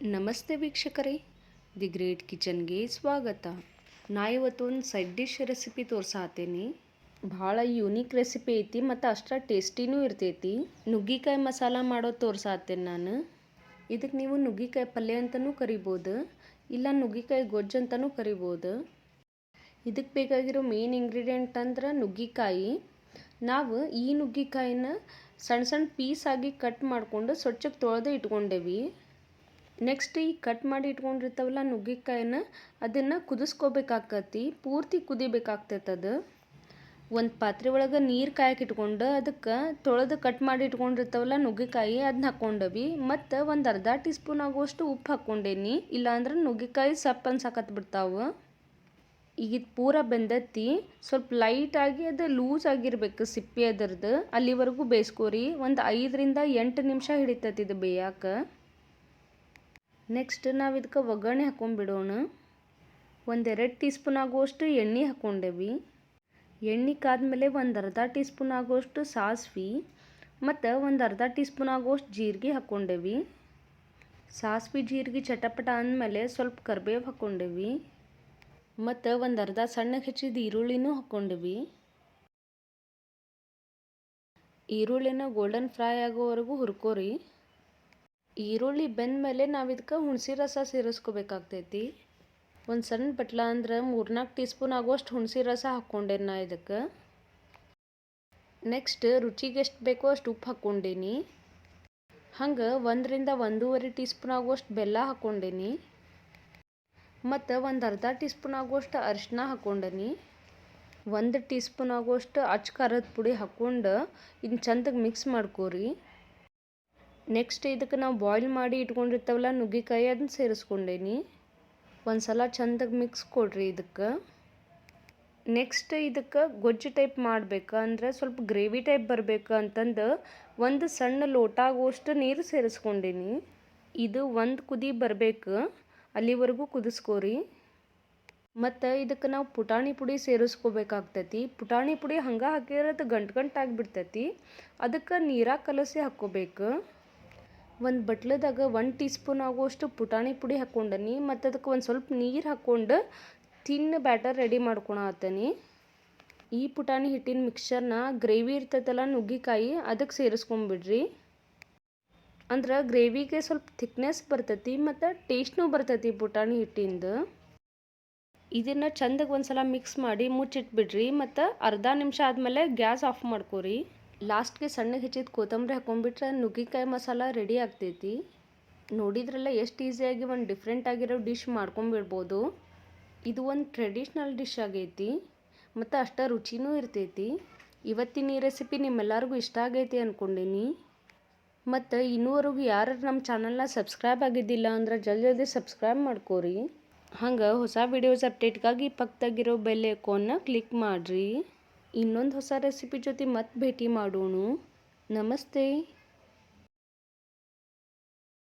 ನಮಸ್ತೆ ವೀಕ್ಷಕರೇ. The great ಕಿಚನ್ಗೆ ಸ್ವಾಗತ. ನಾ ಇವತ್ತು ಒಂದು ಸೈಡ್ ಡಿಶ್ ರೆಸಿಪಿ ತೋರ್ಸಾತೇನಿ. ಭಾಳ ಯೂನಿಕ್ ರೆಸಿಪಿ ಐತಿ ಮತ್ತು ಅಷ್ಟ ಟೇಸ್ಟಿನೂ ಇರ್ತೈತಿ. ನುಗ್ಗಿಕಾಯಿ ಮಸಾಲ ಮಾಡೋದು ತೋರ್ಸಾತೇನೆ ನಾನು. ಇದಕ್ಕೆ ನೀವು ನುಗ್ಗಿಕಾಯಿ ಪಲ್ಯ ಅಂತಲೂ ಕರಿಬೋದು, ಇಲ್ಲ ನುಗ್ಗಿಕಾಯಿ ಗೊಜ್ಜು ಅಂತಲೂ ಕರಿಬೋದು. ಇದಕ್ಕೆ ಬೇಕಾಗಿರೋ ಮೇನ್ ಇಂಗ್ರೀಡಿಯೆಂಟ್ ಅಂದ್ರೆ ನುಗ್ಗಿಕಾಯಿ. ನಾವು ಈ ನುಗ್ಗಿಕಾಯಿನ ಸಣ್ಣ ಸಣ್ಣ ಪೀಸ್ ಆಗಿ ಕಟ್ ಮಾಡಿಕೊಂಡು ಸ್ವಚ್ಛಕ್ಕೆ ತೊಳೆದು ಇಟ್ಕೊಂಡೇವಿ. ನೆಕ್ಸ್ಟ್ ಈ ಕಟ್ ಮಾಡಿ ಇಟ್ಕೊಂಡಿರ್ತಾವಲ್ಲ ನುಗ್ಗಿಕಾಯಿನ, ಅದನ್ನು ಕುದಿಸ್ಕೋಬೇಕಾಕತಿ, ಪೂರ್ತಿ ಕುದಿಬೇಕಾಗ್ತೈತೆ ಅದು ಒಂದು ಪಾತ್ರೆ ಒಳಗೆ ನೀರು ಕಾಯಕ್ಕೆ ಇಟ್ಕೊಂಡು, ಅದಕ್ಕೆ ತೊಳೆದು ಕಟ್ ಮಾಡಿ ಇಟ್ಕೊಂಡಿರ್ತಾವಲ್ಲ ನುಗ್ಗಿಕಾಯಿ ಅದನ್ನ ಹಾಕ್ಕೊಂಡವಿ ಮತ್ತು ಒಂದು ಅರ್ಧ ಟೀ ಸ್ಪೂನ್ ಆಗುವಷ್ಟು ಉಪ್ಪು ಹಾಕ್ಕೊಂಡೇನಿ. ಇಲ್ಲಾಂದ್ರೆ ನುಗ್ಗಿಕಾಯಿ ಸಪ್ಪ ಅನ್ಸಕತ್ ಬಿಡ್ತಾವೆ. ಈಗ ಇದು ಪೂರ ಬೆಂದತ್ತಿ, ಸ್ವಲ್ಪ ಲೈಟಾಗಿ ಅದು ಲೂಸ್ ಆಗಿರ್ಬೇಕು ಸಿಪ್ಪೆ ಅದರದ್ದು ಅಲ್ಲಿವರೆಗೂ ಬೇಯಿಸ್ಕೋರಿ ಒಂದು ಐದರಿಂದ ಎಂಟು ನಿಮಿಷ ಹಿಡಿತೈತಿ ಇದು ಬೇಯಕ್ಕೆ ನೆಕ್ಸ್ಟ್ ನಾವು ಇದಕ್ಕೆ ಒಗ್ಗರಣೆ ಹಾಕೊಂಡ್ಬಿಡೋಣ ಒಂದೆರಡು ಟೀ ಸ್ಪೂನ್ ಆಗುವಷ್ಟು ಎಣ್ಣೆ ಹಾಕ್ಕೊಂಡೇವಿ ಎಣ್ಣೆ ಕಾದ್ಮೇಲೆ ಒಂದು ಅರ್ಧ ಟೀ ಸ್ಪೂನ್ ಆಗುವಷ್ಟು ಸಾಸ್ವಿ ಮತ್ತು ಒಂದು ಅರ್ಧ ಟೀ ಸ್ಪೂನ್ ಆಗುವಷ್ಟು ಜೀರಿಗೆ ಹಾಕ್ಕೊಂಡೇವಿ ಸಾಸ್ವಿ, ಜೀರಿಗೆ ಚಟಪಟ ಅಂದಮೇಲೆ ಸ್ವಲ್ಪ ಕರಿಬೇವು ಹಾಕ್ಕೊಂಡೇವಿ ಮತ್ತು ಒಂದು ಅರ್ಧ ಸಣ್ಣಗೆ ಹೆಚ್ಚಿದ ಈರುಳ್ಳಿನೂ ಹಾಕ್ಕೊಂಡೇವಿ ಈರುಳ್ಳಿನ ಗೋಲ್ಡನ್ ಫ್ರೈ ಆಗೋವರೆಗೂ ಹುರ್ಕೋರಿ. ಈರುಳ್ಳಿ ಬೆಂದಮೇಲೆ ನಾವು ಇದಕ್ಕೆ ಹುಣಸೆ ರಸ ಸೇರಿಸ್ಕೋಬೇಕಾಗ್ತೈತಿ. ಒಂದು ಸಣ್ಣ ಬಟ್ಲ ಅಂದ್ರೆ ಮೂರ್ನಾಲ್ಕು ಟೀ ಸ್ಪೂನ್ ಆಗುವಷ್ಟು ಹುಣಸೆ ರಸ ಹಾಕ್ಕೊಂಡೇನಿ ನಾ ಇದಕ್ಕೆ. ನೆಕ್ಸ್ಟ್ ರುಚಿಗೆ ಎಷ್ಟು ಬೇಕೋ ಅಷ್ಟು ಉಪ್ಪು ಹಾಕ್ಕೊಂಡೇನಿ. ಹಂಗೆ ಒಂದರಿಂದ ಒಂದೂವರೆ ಟೀ ಸ್ಪೂನ್ ಆಗುವಷ್ಟು ಬೆಲ್ಲ ಹಾಕ್ಕೊಂಡೇನಿ. ಮತ್ತು ಒಂದು ಅರ್ಧ ಟೀ ಸ್ಪೂನ್ ಆಗುವಷ್ಟು ಅರಿಶಿನ ಹಾಕ್ಕೊಂಡೇನಿ. ಒಂದು ಟೀ ಸ್ಪೂನ್ ಆಗುವಷ್ಟು ಅಚ್ಚ ಖಾರದ ಪುಡಿ ಹಾಕ್ಕೊಂಡು ಇನ್ನು ಚಂದಗೆ ಮಿಕ್ಸ್ ಮಾಡ್ಕೋರಿ. ನೆಕ್ಸ್ಟ್ ಇದಕ್ಕೆ ನಾವು ಬಾಯ್ಲ್ ಮಾಡಿ ಇಟ್ಕೊಂಡಿರ್ತಾವಲ್ಲ, ನುಗ್ಗಿಕಾಯಿ ಅದನ್ನ ಸೇರಿಸ್ಕೊಂಡೇನಿ. ಒಂದು ಸಲ ಚಂದಾಗಿ ಮಿಕ್ಸ್ ಕೊಡ್ರಿ ಇದಕ್ಕೆ. ನೆಕ್ಸ್ಟ್ ಇದಕ್ಕೆ ಗೊಜ್ಜು ಟೈಪ್ ಮಾಡ್ಬೇಕು, ಅಂದ್ರೆ ಸ್ವಲ್ಪ ಗ್ರೇವಿ ಟೈಪ್ ಬರಬೇಕು ಅಂತಂದು ಒಂದು ಸಣ್ಣ ಲೋಟ ಆಗುವಷ್ಟು ನೀರು ಸೇರಿಸ್ಕೊಂಡೀನಿ. ಇದು ಒಂದು ಕುದಿ ಬರಬೇಕು, ಅಲ್ಲಿವರೆಗೂ ಕುದಿಸ್ಕೋರಿ. ಮತ್ತು ಇದಕ್ಕೆ ನಾವು ಪುಟಾಣಿ ಪುಡಿ ಸೇರಿಸ್ಕೋಬೇಕಾಗ್ತೈತಿ. ಪುಟಾಣಿ ಪುಡಿ ಹಂಗೆ ಹಾಕಿರೋದು ಗಂಟು ಗಂಟು ಆಗಿಬಿಡ್ತೈತಿ. ಅದಕ್ಕೆ ನೀರಾಗ ಕಲಸಿ ಹಾಕ್ಕೋಬೇಕು. ಒಂದು ಬಟ್ಲದಾಗ ಒಂದು ಟೀ ಸ್ಪೂನ್ ಆಗುವಷ್ಟು ಪುಟಾಣಿ ಪುಡಿ ಹಾಕ್ಕೊಂಡನಿ ಮತ್ತು ಅದಕ್ಕೆ ಒಂದು ಸ್ವಲ್ಪ ನೀರು ಹಾಕ್ಕೊಂಡು ತಿನ್ನ ಬ್ಯಾಟರ್ ರೆಡಿ ಮಾಡ್ಕೊಳತ್ತನಿ ಈ ಪುಟಾಣಿ ಹಿಟ್ಟಿನ ಮಿಕ್ಸ್ಚರ್ನ ಗ್ರೇವಿ ಇರ್ತೈತಲ್ಲ ನುಗ್ಗಿಕಾಯಿ ಅದಕ್ಕೆ ಸೇರಿಸ್ಕೊಂಬಿಡ್ರಿ ಅಂದ್ರೆ ಗ್ರೇವಿಗೆ ಸ್ವಲ್ಪ ಥಿಕ್ನೆಸ್ ಬರ್ತೈತಿ ಮತ್ತು ಟೇಸ್ಟ್ನೂ ಬರ್ತೈತಿ ಪುಟಾಣಿ ಹಿಟ್ಟಿಂದು. ಇದನ್ನು ಚಂದಗೆ ಒಂದು ಸಲ ಮಿಕ್ಸ್ ಮಾಡಿ ಮುಚ್ಚಿಟ್ಬಿಡ್ರಿ ಮತ್ತು ಅರ್ಧ ನಿಮಿಷ ಆದಮೇಲೆ ಗ್ಯಾಸ್ ಆಫ್ ಮಾಡ್ಕೊರಿ. ಲಾಸ್ಟ್ಗೆ ಸಣ್ಣಗೆ ಹೆಚ್ಚಿದ ಕೊತ್ತಂಬರಿ ಹಾಕೊಂಡ್ಬಿಟ್ರೆ ನುಗ್ಗಿಕಾಯಿ ಮಸಾಲ ರೆಡಿ ಆಗ್ತೈತಿ. ನೋಡಿದ್ರಲ್ಲ ಎಷ್ಟು ಈಸಿಯಾಗಿ ಒಂದು ಡಿಫ್ರೆಂಟ್ ಆಗಿರೋ ಡಿಶ್ ಮಾಡ್ಕೊಂಬಿಡ್ಬೋದು. ಇದು ಒಂದು ಟ್ರೆಡಿಷ್ನಲ್ ಡಿಶ್ ಆಗೈತಿ. ಮತ್ತು ಅಷ್ಟ ರುಚಿನೂ ಇರ್ತೈತಿ. ಇವತ್ತಿನ ಈ ರೆಸಿಪಿ ನಿಮ್ಮೆಲ್ಲರಿಗೂ ಇಷ್ಟ ಆಗೈತಿ ಅಂದ್ಕೊಂಡೀನಿ ಮತ್ತು ಇನ್ನೂವರೆಗೂ ಯಾರು ನಮ್ಮ ಚಾನಲ್ನ ಸಬ್ಸ್ಕ್ರೈಬ್ ಆಗಿದ್ದಿಲ್ಲ ಅಂದ್ರೆ ಜಲ್ದಿ ಜಲ್ದಿ ಸಬ್ಸ್ಕ್ರೈಬ್ ಮಾಡ್ಕೋರಿ. ಹಂಗೆ ಹೊಸ ವಿಡಿಯೋಸ್ ಅಪ್ಡೇಟ್ಗಾಗಿ ಪಕ್ಕದಾಗಿರೋ ಬೆಲ್ ಐಕಾನ್ನ ಕ್ಲಿಕ್ ಮಾಡಿರಿ. ಇನ್ನೊಂದು ಹೊಸ ರೆಸಿಪಿ ಜೊತೆ ಮತ್ತೆ ಭೇಟಿ ಮಾಡೋಣ. ನಮಸ್ತೆ.